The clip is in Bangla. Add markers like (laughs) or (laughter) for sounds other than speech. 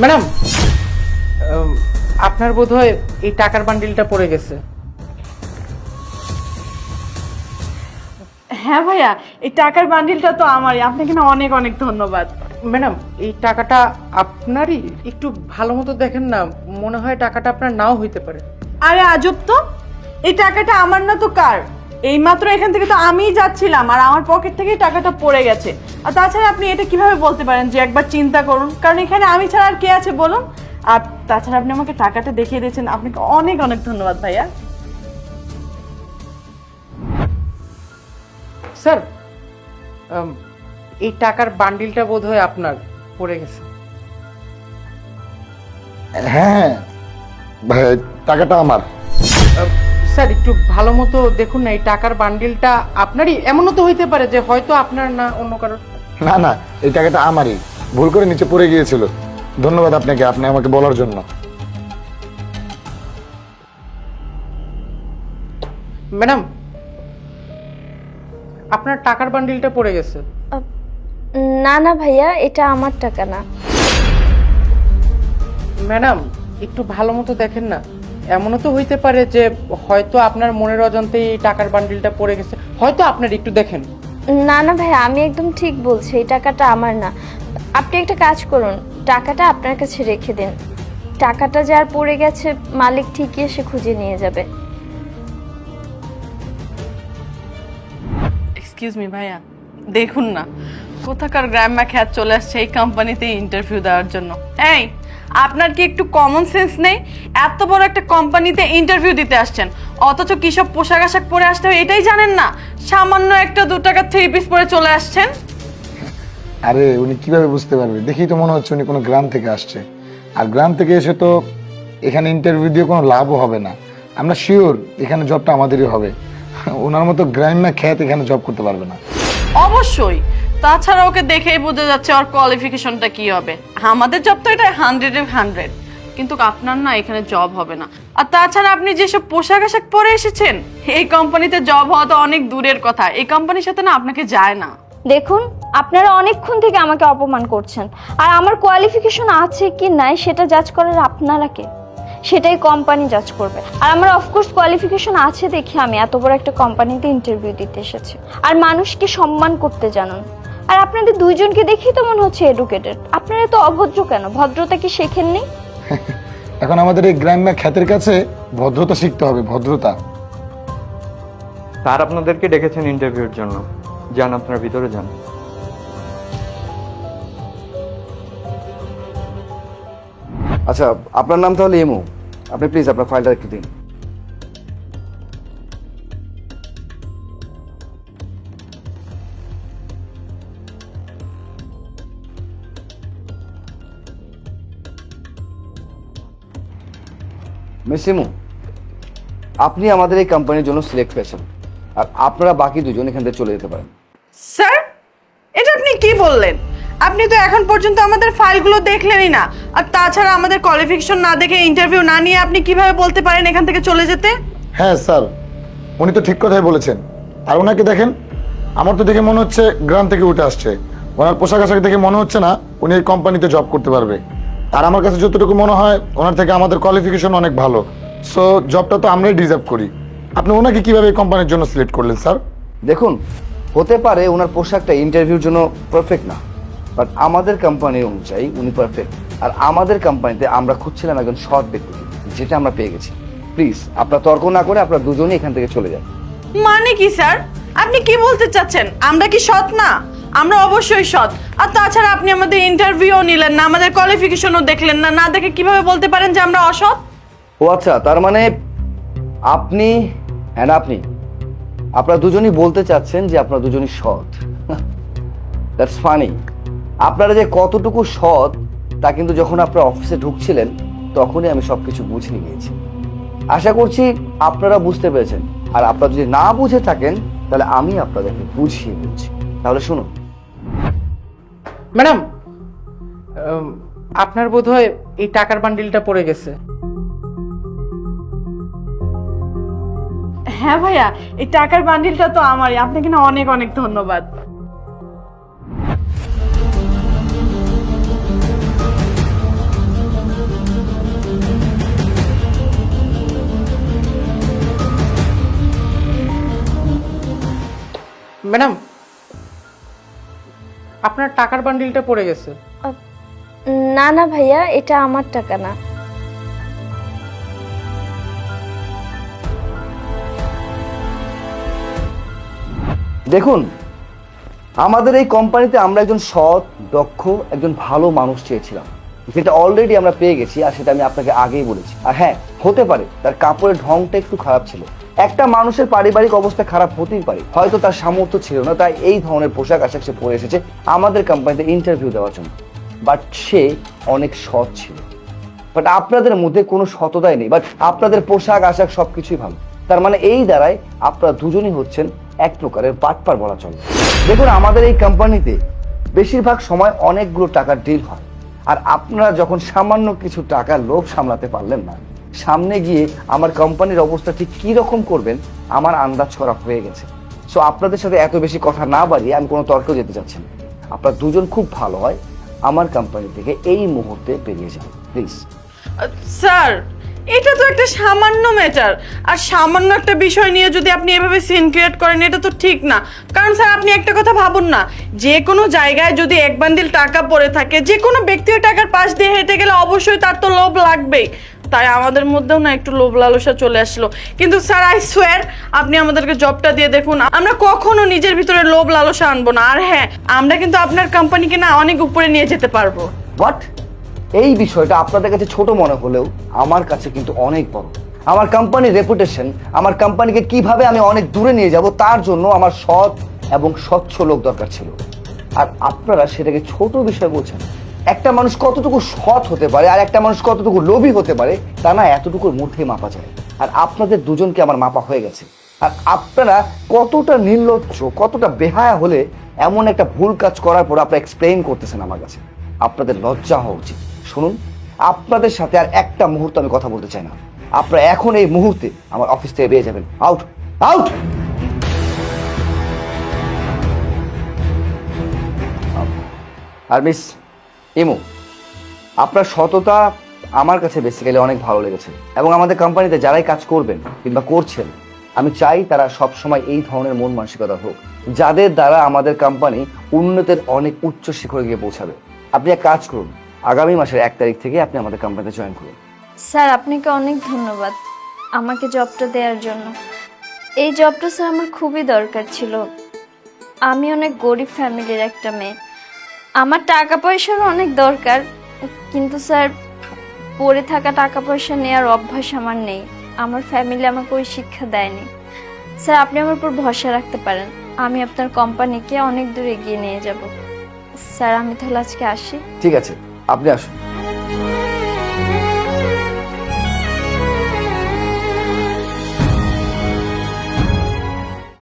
ম্যাডাম আপনার বোধহয় এই টাকার বান্ডিলটা পড়ে গেছে। হ্যাঁ ভাইয়া এই টাকার বান্ডিলটা তো আমারই। আপনাকে না অনেক অনেক ধন্যবাদ। ম্যাডাম এই টাকাটা আপনারই? একটু ভালো মতো দেখেন না মনে হয় টাকাটা আপনার নাও হইতে পারে। আরে আজব তো! এই টাকাটা আমার না তো কার? এই মাত্র এখান থেকে তো আমিই যাচ্ছিলাম আর আমার পকেট থেকেই টাকাটা পড়ে গেছে। আর তাছাড়া আপনি এটা কীভাবে বলতে পারেন যে একবার চিন্তা করুন? কারণ এখানে আমি ছাড়া আর কে আছে বলুন? আর তাছাড়া আপনি আমাকে টাকাটা দেখিয়ে দিয়েছেন আপনাকে অনেক অনেক ধন্যবাদ ভাইয়া। স্যার এই টাকার বান্ডিলটা বোধহয় আপনার পড়ে গেছে। হ্যাঁ ভাই টাকাটা আমার। স্যার একটু ভালো মতো দেখুন না এই টাকার বান্ডিলটা আপনারই? এমনও তো হইতে পারে যে হয়তো আপনার না অন্য কারোর। না না এই টাকাটা আমারই। ভুল করে নিচে পড়ে গিয়েছিল। ধন্যবাদ আপনাকে আপনি আমাকে বলার জন্য। ম্যাডাম আপনার টাকার বান্ডিলটা পড়ে গেছে। না না ভাইয়া এটা আমার টাকা না। ম্যাডাম একটু ভালো মতো দেখেন না। এমনও তো হইতে পারে যে হয়তো আপনার মনের অজান্তে এই টাকার বান্ডিলটা পড়ে গেছে। হয়তো আপনার একটু দেখেন। না না ভাইয়া আমি একদম ঠিক বলছি এই টাকাটা আমার না। আপনি একটা কাজ করুন টাকাটা আপনার কাছে রেখে দিন। টাকাটা যার পড়ে গেছে মালিক ঠিকই এসে খুঁজে নিয়ে যাবে। এক্সকিউজ মি ভাইয়া দেখুন না। কোথাকার গ্রাম্যা খ্যাত চলে আসছে এই কোম্পানিতে ইন্টারভিউ দেওয়ার জন্য। এই আপনার কি একটু কমন সেন্স নেই? এত বড় একটা কোম্পানিতে ইন্টারভিউ দিতে আসছেন। অথচ কি সব পোশাক আশাক পরে আসতে হয় এটাই জানেন না? সামান্য একটা দু টাকা থ্রি পিস পরে চলে আসছেন। আরে উনি কীভাবে বুঝতে পারবে? দেখি তো মনে হচ্ছে উনি কোনো গ্রাম থেকে আসছে। আর গ্রাম থেকে এসে তো এখানে ইন্টারভিউ দিয়ে কোনো লাভও হবে না। আমরা শিওর এখানে জবটা আমাদেরই হবে। (laughs) ওনার মতো গ্রাম্য খ্যাত এখানে জব করতে পারবে না। অবশ্যই। তাছাড়া ওকে দেখেই বোঝা যাচ্ছে ওর কোয়ালিফিকেশনটা কি হবে। আমাদের জব তো এটা হান্ড্রেডে হান্ড্রেড কিন্তু আপনার না এখানে জব হবে না। আর তাছাড়া আপনি যেসব পোশাক আশাক পরে এসেছেন, এই কোম্পানিতে জব হওয়া তো অনেক দূরের কথা। এই কোম্পানির সাথে না আপনাকে যায় না। দেখুন, আপনারা অনেকক্ষণ থেকে আমাকে অপমান করছেন। আর আমার কোয়ালিফিকেশন আছে কি নাই, সেটা জাজ করার আপনারা কে? সেটাই কোম্পানি জাজ করবে। আর আমার অফকোর্স কোয়ালিফিকেশন আছে দেখে আমি, এত বড় একটা কোম্পানিতে ইন্টারভিউ দিতে এসেছি। আর মানুষকে সম্মান করতে জানুন। আর আপনাদের দুইজনকে দেখেই তো মনে হচ্ছে এডুকেটেড আপনারা তো অভদ্র কেন? ভদ্রতা কি শেখেননি? (laughs) এখন আমাদের এই গ্রাম্য খ্যাতের কাছে ভদ্রতা শিখতে হবে ভদ্রতা। স্যার আপনাদেরকে ডেকেছেন ইন্টারভিউর জন্য। যান আপনার ভিতরে যান। আচ্ছা আপনার নাম তাহলে এমু আপনি প্লিজ আপনার ফাইলটা একটু দিন। মিস এমু আপনি আমাদের এই কোম্পানির জন্য সিলেক্ট হয়েছেন আর আপনারা বাকি দুজন এখান থেকে চলে যেতে পারেন। স্যার এটা আপনি কি বললেন? আপনি তো এখন পর্যন্ত আমাদের ফাইলগুলো দেখলেনই না। আর তাছাড়া আমাদের কোয়ালিফিকেশন না দেখে ইন্টারভিউ না নিয়ে আপনি কীভাবে বলতে পারেন এখান থেকে চলে যেতে? হ্যাঁ স্যার। উনি তো ঠিক কথাই বলেছেন। আর ওনাকে দেখেন আমার তো দেখে মনে হচ্ছে গ্রাম থেকে উঠে আসছে। ওনার পোশাক আশাক দেখে মনে হচ্ছে না উনি এই কোম্পানিতে জব করতে পারবে। আর আমার কাছে যতটুকু মনে হয় ওনার থেকে আমাদের কোয়ালিফিকেশন অনেক ভালো। সো জবটা তো আমরাই ডিজার্ভ করি। আপনি ওনাকে কীভাবে এই কোম্পানির জন্য সিলেক্ট করলেন স্যার? দেখুন হতে পারে ওনার পোশাকটা ইন্টারভিউর জন্য পারফেক্ট না বাট আমাদের কোম্পানির অনুযায়ী উনি পারফেক্ট আর আমাদের কোম্পানিতে আমরা খুঁজছিলাম একজন সৎ ব্যক্তি যেটা আমরা পেয়ে গেছি। প্লিজ আপনার তর্ক না করে আপনারা দুজনেই এখান থেকে চলে যান। মানে কি স্যার? আপনি কি বলতে চাচ্ছেন? আমরা কি সৎ না? আমরা অবশ্যই সৎ। আর তাছাড়া আপনি আমাদের ইন্টারভিউও নিলেন না, আমাদের কোয়ালিফিকেশনও দেখলেন না। না দেখে কীভাবে বলতে পারেন যে আমরা অসৎ? ও আচ্ছা তার মানে আপনি হ্যাঁ আপনি। আপনারা দুজনই বলতে চাচ্ছেন যে আপনারা দুজনই সৎ। দ্যাটস ফানি আপনারা যে কতটুকু সৎ, তা কিন্তু যখন আপনারা অফিসে ঢুকছিলেন, তখনই আমি সবকিছু বুঝে গিয়েছি আশা করছি আপনারা বুঝতে পেরেছেন। আর আপনারা যদি না বুঝে থাকেন, তাহলে আমি আপনাদেরকে বুঝিয়ে বলছি তাহলে শুনুন ম্যাডাম আপনার বোধ হয় এই টাকার বান্ডিলটা পড়ে গেছে। হ্যাঁ ভাইয়া এই টাকার বান্ডিলটা তো আমারই। আপনাকে না অনেক অনেক ধন্যবাদ। ম্যাডাম আপনার টাকার বান্ডিলটা পড়ে গেছে। না না ভাইয়া এটা আমার টাকা না। দেখুন আমাদের এই কোম্পানিতে আমরা একজন সৎ দক্ষ একজন ভালো মানুষ চেয়েছিলাম। যেটা অলরেডি আমরা পেয়ে গেছি আর সেটা আমি আপনাকে আগেই বলেছি। আর হ্যাঁ হতে পারে তার কাপড়ের ঢংটা একটু খারাপ ছিল। একটা মানুষের পারিবারিক অবস্থা খারাপ হতেই পারে। হয়তো তার সামর্থ্য ছিল না, তাই এই ধরনের পোশাক আশাক সে পরে এসেছে আমাদের কোম্পানিতে ইন্টারভিউ দেওয়ার জন্য। বাট সে অনেক সৎ ছিল। বাট আপনাদের মধ্যে কোনো সততাই নেই। বাট আপনাদের পোশাক আশাক সবকিছুই ভালো। তার মানে এই দ্বারাই আপনারা দুজনই হচ্ছেন এক প্রকারের পাটপার বলা চলে। দেখুন, আমাদের এই কোম্পানিতে বেশিরভাগ সময় অনেকগুলো টাকার ডিল হয়। আর আপনারা যখন সামান্য কিছু টাকার লোভ সামলাতে পারলেন না সামনে গিয়ে আমার কোম্পানির অবস্থা ঠিক কী রকম করবেন, আমার আন্দাজ করা হয়ে গেছে। সো আপনাদের সাথে এত বেশি কথা না বাড়িয়ে আমি কোনো তর্ক যেতে চাচ্ছি না। আপনার দুজন খুব ভালো হয়, আমার কোম্পানি থেকে এই মুহূর্তে বেরিয়ে যাবেন প্লিজ স্যার, এটা তো একটা সামান্য ম্যাটার আর সামান্য একটা বিষয় নিয়ে যদি আপনি এভাবে সিন ক্রিয়েট করেন, এটা তো ঠিক না। কারণ স্যার, আপনি একটা কথা ভাবুন না, যে কোনো জায়গায় যদি এক বান্ডিল টাকা পড়ে থাকে, যে কোনো ব্যক্তি টাকার পাশ দিয়ে হেঁটে গেলে অবশ্যই তার তো লোভ লাগবেই। তাই আমাদের মধ্যেও না একটু লোভ লালসা চলে আসলো। কিন্তু স্যার আই সোয়ার আপনি আমাদেরকে জবটা দিয়ে দেখুন। আমরা কখনো নিজের ভিতরে লোভ লালসা আনব না। আর হ্যাঁ আমরা কিন্তু আপনার কোম্পানিকে না অনেক উপরে নিয়ে যেতে পারব। হোয়াট এই বিষয়টা আপনাদের কাছে ছোট মনে হলেও আমার কাছে কিন্তু অনেক বড়। আমার কোম্পানির রেপুটেশন আমার কোম্পানিকে কীভাবে আমি অনেক দূরে নিয়ে যাব, তার জন্য আমার সৎ এবং স্বচ্ছ লোক দরকার ছিল। আর আপনারা সেটাকে ছোট বিষয় বলছেন। একটা মানুষ কতটুকু সৎ হতে পারে আর একটা মানুষ কতটুকু লোভী হতে পারে, তা না এতটুকুর মধ্যেই মাপা যায়। আর আপনাদের দুজনকে আমার মাপা হয়ে গেছে। আর আপনারা কতটা নির্লজ্জ, কতটা বেহায়া হলে এমন একটা ভুল কাজ করার পর আপনারা এক্সপ্লেইন করতেছেন আমার কাছে। আপনাদের লজ্জা হওয়া উচিত। শুনুন, আপনাদের সাথে আর একটা মুহূর্ত আমি কথা বলতে চাই না। আপনারা এখন এই মুহূর্তে আমার অফিস থেকে বেরিয়ে যাবেন। আউট আউট আর মিস ইমু, আপনার সততা আমার কাছে বেসিক্যালি অনেক ভালো লেগেছে এবং আমাদের কোম্পানিতে যারাই কাজ করবেন কিংবা করছেন, আমি চাই তারা সব সময় এই ধরনের মন মানসিকতা হোক, যাদের দ্বারা আমাদের কোম্পানি উন্নতের অনেক উচ্চ শিখরে গিয়ে পৌঁছাবে। আপনি এক কাজ করুন, আগামী মাসের এক তারিখ থেকে আপনি আমাদের কোম্পানিতে জয়েন করুন। স্যার, আপনাকে অনেক ধন্যবাদ আমাকে জবটা দেওয়ার জন্য। এই জবটা স্যার, আমার খুবই দরকার ছিল। আমি অনেক গরিব ফ্যামিলির একটা মেয়ে। আমার টাকা পয়সার অনেক দরকার, কিন্তু স্যার, পড়ে থাকা টাকা পয়সা নেওয়ার অভ্যাস আমার নেই। আমার ফ্যামিলি আমাকে ওই শিক্ষা দেয়নি। স্যার, আপনি আমার উপর ভরসা রাখতে পারেন। আমি আপনার কোম্পানিকে অনেক দূর এগিয়ে নিয়ে যাব। স্যার, আমি তাহলে আজকে আসি। ঠিক আছে, আপনি আসুন।